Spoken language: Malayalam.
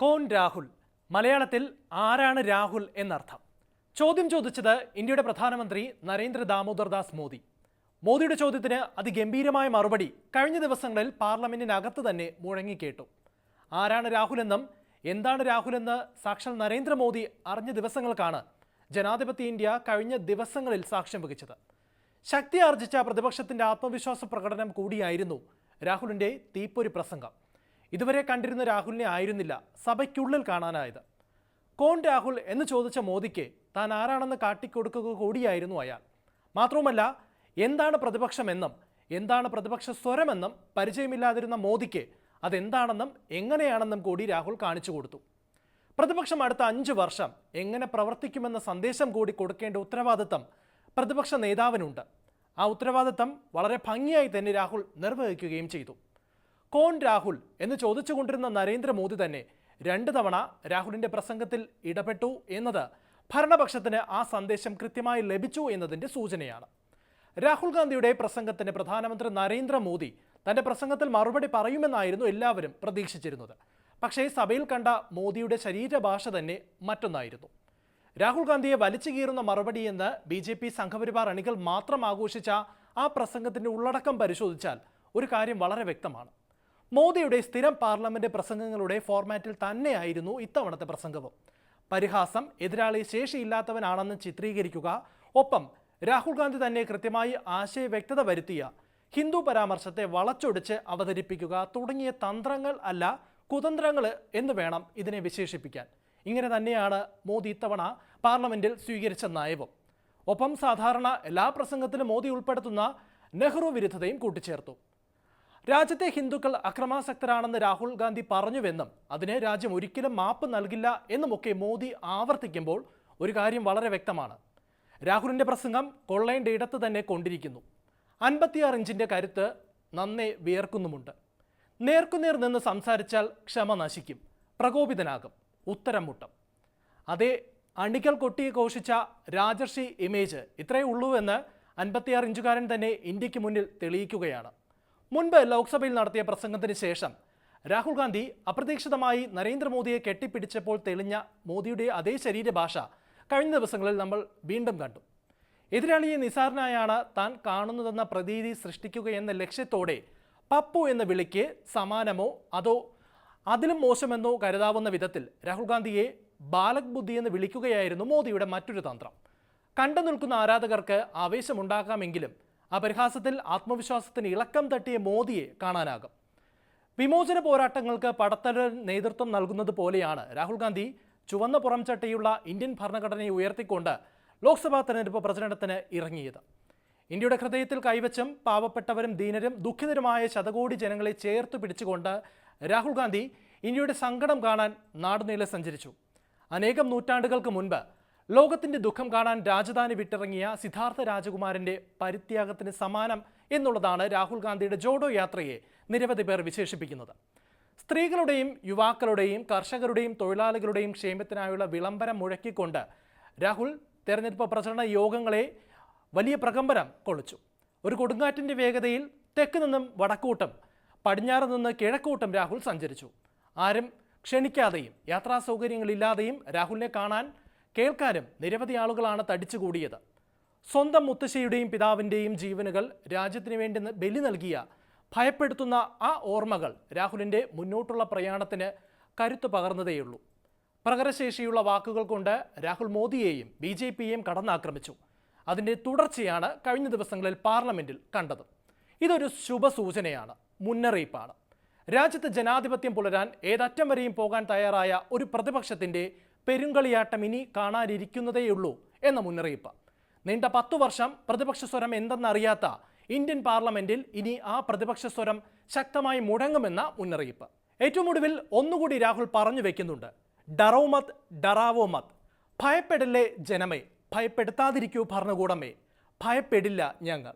കോൺ രാഹുൽ മലയാളത്തിൽ ആരാണ് രാഹുൽ എന്നർത്ഥം. ചോദ്യം ചോദിച്ചത് ഇന്ത്യയുടെ പ്രധാനമന്ത്രി നരേന്ദ്ര ദാമോദർ ദാസ് മോദി. മോദിയുടെ ചോദ്യത്തിന് അതിഗംഭീരമായ മറുപടി കഴിഞ്ഞ ദിവസങ്ങളിൽ പാർലമെന്റിനകത്ത് തന്നെ മുഴങ്ങിക്കേട്ടു. ആരാണ് രാഹുൽ എന്നും എന്താണ് രാഹുൽ എന്ന് സാക്ഷാൽ നരേന്ദ്രമോദി അറിഞ്ഞ ദിവസങ്ങൾക്കാണ് ജനാധിപത്യ ഇന്ത്യ കഴിഞ്ഞ ദിവസങ്ങളിൽ സാക്ഷ്യം വഹിച്ചത്. ശക്തി ആർജിച്ച പ്രതിപക്ഷത്തിന്റെ ആത്മവിശ്വാസ പ്രകടനം കൂടിയായിരുന്നു രാഹുലിന്റെ തീപ്പൊരി പ്രസംഗം. ഇതുവരെ കണ്ടിരുന്ന രാഹുലിനെ ആയിരുന്നില്ല സഭയ്ക്കുള്ളിൽ കാണാനായത്. കോൺ രാഹുൽ എന്ന് ചോദിച്ച മോദിക്ക് താൻ ആരാണെന്ന് കാട്ടിക്കൊടുക്കുക കൂടിയായിരുന്നു അയാൾ. മാത്രവുമല്ല എന്താണ് പ്രതിപക്ഷമെന്നും എന്താണ് പ്രതിപക്ഷ സ്വരമെന്നും പരിചയമില്ലാതിരുന്ന മോദിക്ക് അതെന്താണെന്നും എങ്ങനെയാണെന്നും കൂടി രാഹുൽ കാണിച്ചു കൊടുത്തു. പ്രതിപക്ഷം അടുത്ത അഞ്ച് വർഷം എങ്ങനെ പ്രവർത്തിക്കുമെന്ന സന്ദേശം കൂടി കൊടുക്കേണ്ട ഉത്തരവാദിത്തം പ്രതിപക്ഷ നേതാവിനുണ്ട്. ആ ഉത്തരവാദിത്തം വളരെ ഭംഗിയായി തന്നെ രാഹുൽ നിർവഹിക്കുകയും ചെയ്തു. കോൺ രാഹുൽ എന്ന് ചോദിച്ചുകൊണ്ടിരുന്ന നരേന്ദ്രമോദി തന്നെ രണ്ട് തവണ രാഹുലിന്റെ പ്രസംഗത്തിൽ ഇടപെട്ടു എന്നത് ഭരണപക്ഷത്തിന് ആ സന്ദേശം കൃത്യമായി ലഭിച്ചു എന്നതിന്റെ സൂചനയാണ്. രാഹുൽ ഗാന്ധിയുടെ പ്രസംഗത്തിന് പ്രധാനമന്ത്രി നരേന്ദ്രമോദി തന്റെ പ്രസംഗത്തിൽ മറുപടി പറയുമെന്നായിരുന്നു എല്ലാവരും പ്രതീക്ഷിച്ചിരുന്നത്. പക്ഷേ സഭയിൽ കണ്ട മോദിയുടെ ശരീരഭാഷ തന്നെ മറ്റൊന്നായിരുന്നു. രാഹുൽ ഗാന്ധിയെ വലിച്ചു കീറുന്ന മറുപടിയെന്ന് ബി ജെ പി സംഘപരിവാർ അണികൾ മാത്രം ആഘോഷിച്ച ആ പ്രസംഗത്തിന്റെ ഉള്ളടക്കം പരിശോധിച്ചാൽ ഒരു കാര്യം വളരെ വ്യക്തമാണ്. മോദിയുടെ സ്ഥിരം പാർലമെന്റ് പ്രസംഗങ്ങളുടെ ഫോർമാറ്റിൽ തന്നെയായിരുന്നു ഇത്തവണത്തെ പ്രസംഗവും. പരിഹാസം എതിരാളി ശേഷിയില്ലാത്തവനാണെന്ന് ചിത്രീകരിക്കുക ഒപ്പം രാഹുൽ ഗാന്ധി തന്നെ കൃത്യമായി ആശയ വ്യക്തത വരുത്തിയ ഹിന്ദു പരാമർശത്തെ വളച്ചൊടിച്ച് അവതരിപ്പിക്കുക തുടങ്ങിയ തന്ത്രങ്ങൾ അല്ല കുതന്ത്രങ്ങൾ എന്ന് വേണം ഇതിനെ വിശേഷിപ്പിക്കാൻ. ഇങ്ങനെ തന്നെയാണ് മോദി ഇത്തവണ പാർലമെന്റിൽ സ്വീകരിച്ച നയവും. ഒപ്പം സാധാരണ എല്ലാ പ്രസംഗത്തിലും മോദി ഉൾപ്പെടുത്തുന്ന നെഹ്റു വിരുദ്ധതയും കൂട്ടിച്ചേർത്തു. രാജ്യത്തെ ഹിന്ദുക്കൾ അക്രമാസക്തരാണെന്ന് രാഹുൽ ഗാന്ധി പറഞ്ഞുവെന്നും അതിന് രാജ്യം ഒരിക്കലും മാപ്പ് നൽകില്ല എന്നുമൊക്കെ മോദി ആവർത്തിക്കുമ്പോൾ ഒരു കാര്യം വളരെ വ്യക്തമാണ്. രാഹുലിന്റെ പ്രസംഗം കൊള്ളേണ്ട ഇടത്ത് തന്നെ കൊണ്ടിരിക്കുന്നു. അൻപത്തിയാറ് ഇഞ്ചിന്റെ കരുത്ത് നന്നേ വിയർക്കുന്നുമുണ്ട്. നേർക്കുനേർ നിന്ന് സംസാരിച്ചാൽ ക്ഷമ നശിക്കും. പ്രകോപിതനാകും. ഉത്തരം മുട്ടും അതേ അണികൾ കൊട്ടി ഘോഷിച്ച രാജർഷി ഇമേജ് ഇത്രയേ ഉള്ളൂ എന്ന് അൻപത്തിയാറ് ഇഞ്ചുകാരൻ തന്നെ ഇന്ത്യയ്ക്ക് മുന്നിൽ തെളിയിക്കുകയാണ്. മുൻപ് ലോക്സഭയിൽ നടത്തിയ പ്രസംഗത്തിന് ശേഷം രാഹുൽ ഗാന്ധി അപ്രതീക്ഷിതമായി നരേന്ദ്രമോദിയെ കെട്ടിപ്പിടിച്ചപ്പോൾ തെളിഞ്ഞ മോദിയുടെ അതേ ശരീരഭാഷ കഴിഞ്ഞ ദിവസങ്ങളിൽ നമ്മൾ വീണ്ടും കണ്ടു. എതിരാളിയെ നിസാരനായാണ് താൻ കാണുന്നതെന്ന പ്രതീതി സൃഷ്ടിക്കുകയെന്ന ലക്ഷ്യത്തോടെ പപ്പു എന്ന വിളിക്ക് സമാനമോ അതോ അതിലും മോശമെന്നോ കരുതാവുന്ന വിധത്തിൽ രാഹുൽ ഗാന്ധിയെ ബാലക് ബുദ്ധി എന്ന് വിളിക്കുകയായിരുന്നു മോദിയുടെ മറ്റൊരു തന്ത്രം. കണ്ടു നിൽക്കുന്ന ആരാധകർക്ക് ആവേശമുണ്ടാകാമെങ്കിലും ആ പരിഹാസത്തിൽ ആത്മവിശ്വാസത്തിന് ഇളക്കം തട്ടിയ മോദിയെ കാണാനാകും. വിമോചന പോരാട്ടങ്ങൾക്ക് പടത്തല നേതൃത്വം നൽകുന്നത് പോലെയാണ് രാഹുൽ ഗാന്ധി ചുവന്ന പുറംചട്ടയുള്ള ഇന്ത്യൻ ഭരണഘടനയെ ഉയർത്തിക്കൊണ്ട് ലോക്സഭാ തെരഞ്ഞെടുപ്പ് പ്രചരണത്തിന് ഇറങ്ങിയത്. ഇന്ത്യയുടെ ഹൃദയത്തിൽ കൈവച്ചും പാവപ്പെട്ടവരും ദീനരും ദുഃഖിതരുമായ ശതകോടി ജനങ്ങളെ ചേർത്ത് പിടിച്ചുകൊണ്ട് രാഹുൽ ഗാന്ധി ഇന്ത്യയുടെ സങ്കടം കാണാൻ നാടുനീളെ സഞ്ചരിച്ചു. അനേകം നൂറ്റാണ്ടുകൾക്ക് മുൻപ് ലോകത്തിന്റെ ദുഃഖം കാണാൻ രാജധാനി വിട്ടിറങ്ങിയ സിദ്ധാർത്ഥ രാജകുമാരന്റെ പരിത്യാഗത്തിന് സമാനം എന്നുള്ളതാണ് രാഹുൽ ഗാന്ധിയുടെ ജോഡോ യാത്രയെ നിരവധി പേർ വിശേഷിപ്പിക്കുന്നത്. സ്ത്രീകളുടെയും യുവാക്കളുടെയും കർഷകരുടെയും തൊഴിലാളികളുടെയും ക്ഷേമത്തിനായുള്ള വിളംബരം മുഴക്കിക്കൊണ്ട് രാഹുൽ തെരഞ്ഞെടുപ്പ് പ്രചരണ യോഗങ്ങളെ വലിയ പ്രകമ്പനം കൊള്ളിച്ചു. ഒരു കൊടുങ്കാറ്റിന്റെ വേഗതയിൽ തെക്ക് നിന്നും വടക്കൂട്ടം പടിഞ്ഞാറ് നിന്ന് കിഴക്കൂട്ടം രാഹുൽ സഞ്ചരിച്ചു. ആരും ക്ഷണിക്കാതെയും യാത്രാ സൗകര്യങ്ങളില്ലാതെയും രാഹുലിനെ കാണാൻ കേൾക്കാനും നിരവധി ആളുകളാണ് തടിച്ചുകൂടിയത്. സ്വന്തം മുത്തശ്ശിയുടെയും പിതാവിന്റെയും ജീവനുകൾ രാജ്യത്തിന് വേണ്ടി ബലി നൽകിയ ഭയപ്പെടുത്തുന്ന ആ ഓർമ്മകൾ രാഹുലിന്റെ മുന്നോട്ടുള്ള പ്രയാണത്തിന് കരുത്തു പകർന്നതേയുള്ളൂ. പ്രകരശേഷിയുള്ള വാക്കുകൾ കൊണ്ട് രാഹുൽ മോദിയെയും ബി ജെ പിയെയും കടന്നാക്രമിച്ചു. അതിന്റെ തുടർച്ചയാണ് കഴിഞ്ഞ ദിവസങ്ങളിൽ പാർലമെന്റിൽ കണ്ടത്. ഇതൊരു ശുഭസൂചനയാണ് മുന്നറിയിപ്പാണ്. രാജ്യത്ത് ജനാധിപത്യം പുലരാൻ ഏതറ്റം വരെയും പോകാൻ തയ്യാറായ ഒരു പ്രതിപക്ഷത്തിന്റെ പെരുങ്കളിയാട്ടം ഇനി കാണാനിരിക്കുന്നതേയുള്ളൂ എന്ന മുന്നറിയിപ്പ്. നീണ്ട പത്തു വർഷം പ്രതിപക്ഷ സ്വരം എന്തെന്നറിയാത്ത ഇന്ത്യൻ പാർലമെന്റിൽ ഇനി ആ പ്രതിപക്ഷ സ്വരം ശക്തമായി മുടങ്ങുമെന്ന മുന്നറിയിപ്പ്. ഏറ്റവും ഒടുവിൽ ഒന്നുകൂടി രാഹുൽ പറഞ്ഞു വെക്കുന്നുണ്ട്. ഡറോ മത് ഡറാവോ മത് ഭയപ്പെടല്ലേ ജനമേ? ഭയപ്പെടുത്താതിരിക്കൂ ഭരണകൂടമേ. ഭയപ്പെടില്ല ഞങ്ങൾ.